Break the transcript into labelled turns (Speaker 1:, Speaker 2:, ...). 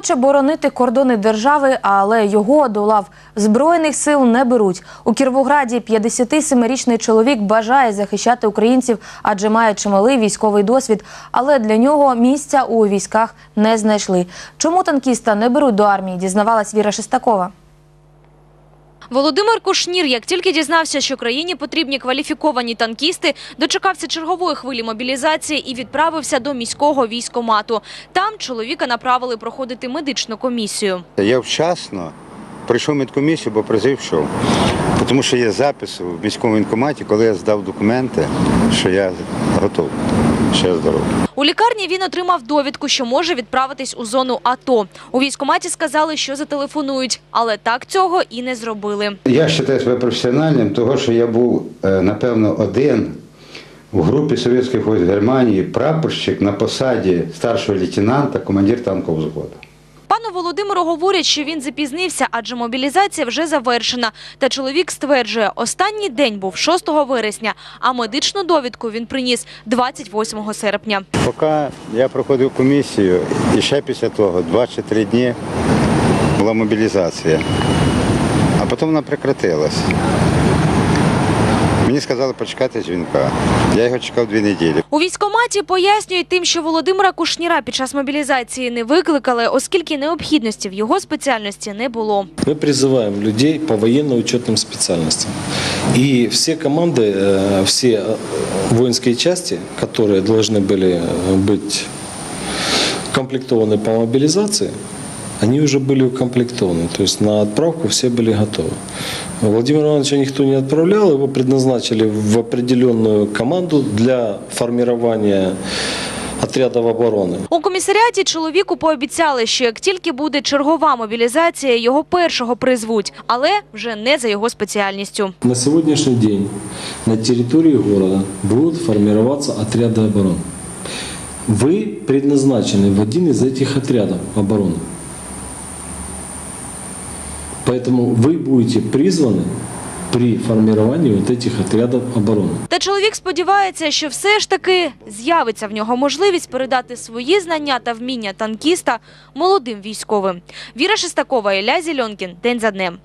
Speaker 1: Хоче боронити кордони держави, але його до лав збройних сил не беруть. У Кірвограді 57-річний чоловік бажає захищати українців, адже має чималий військовий досвід. Але для нього місця у військах не знайшли. Чому танкіста не беруть до армії? Дізнавалась Віра Шестакова.
Speaker 2: Володимир Кушнір, як тільки дізнався, що країні потрібні кваліфіковані танкісти, дочекався чергової хвилі мобілізації і відправився до міського військомату. Там чоловіка направили проходити медичну комісію.
Speaker 3: Я вчасно пройшов медкомісію, бо призив йшов. Тому що є запис в міському воєнкоматі, коли я здав документи, що я готовий, що я здоровий.
Speaker 2: У лікарні він отримав довідку, що може відправитись у зону АТО. У військкоматі сказали, що зателефонують, але так цього і не зробили.
Speaker 3: Я вважаю себе професіональним, того, що я був, е, напевно, один у групі совєтських військ Германії, прапорщик на посаді старшого лейтенанта, командир танкового взводу.
Speaker 2: Пану Володимиру говорять, що він запізнився, адже мобілізація вже завершена. Та чоловік стверджує, останній день був 6 вересня, а медичну довідку він приніс 28 серпня.
Speaker 3: Поки я проходив комісію, і ще після того, два чи три дні, була мобілізація. А потім вона прекратилась. Мені сказали почекати дзвінка. Я його чекав дві неділі.
Speaker 2: У військкоматі пояснюють тим, що Володимира Кушніра під час мобілізації не викликали, оскільки необхідності в його спеціальності не було.
Speaker 4: Мы призываем людей по военно-учетным специальностям. И все команды, э, все э, воинские части, которые должны были э, быть комплектованы по мобилизации, они уже были укомплектованы. То есть на отправку все были готовы. Владимира Ивановича никто не отправлял, его предназначили в определенную команду для формирования отрядов обороны.
Speaker 2: У комісаріаті чоловіку пообіцяли, що як тільки буде чергова мобілізація, його першого призвуть, але вже не за його спеціальністю.
Speaker 4: На сегодняшний день на территории города будут формироваться отряды обороны. Вы предназначены в один из этих отрядов обороны. Поэтому вы будете призваны при формировании вот этих отрядов обороны.
Speaker 2: Та чоловік сподівається, що все ж таки з'явиться в нього можливість передати свої знання та вміння танкіста молодим військовим. Віра Шестакова, Ілля Зільонкін. День за днем.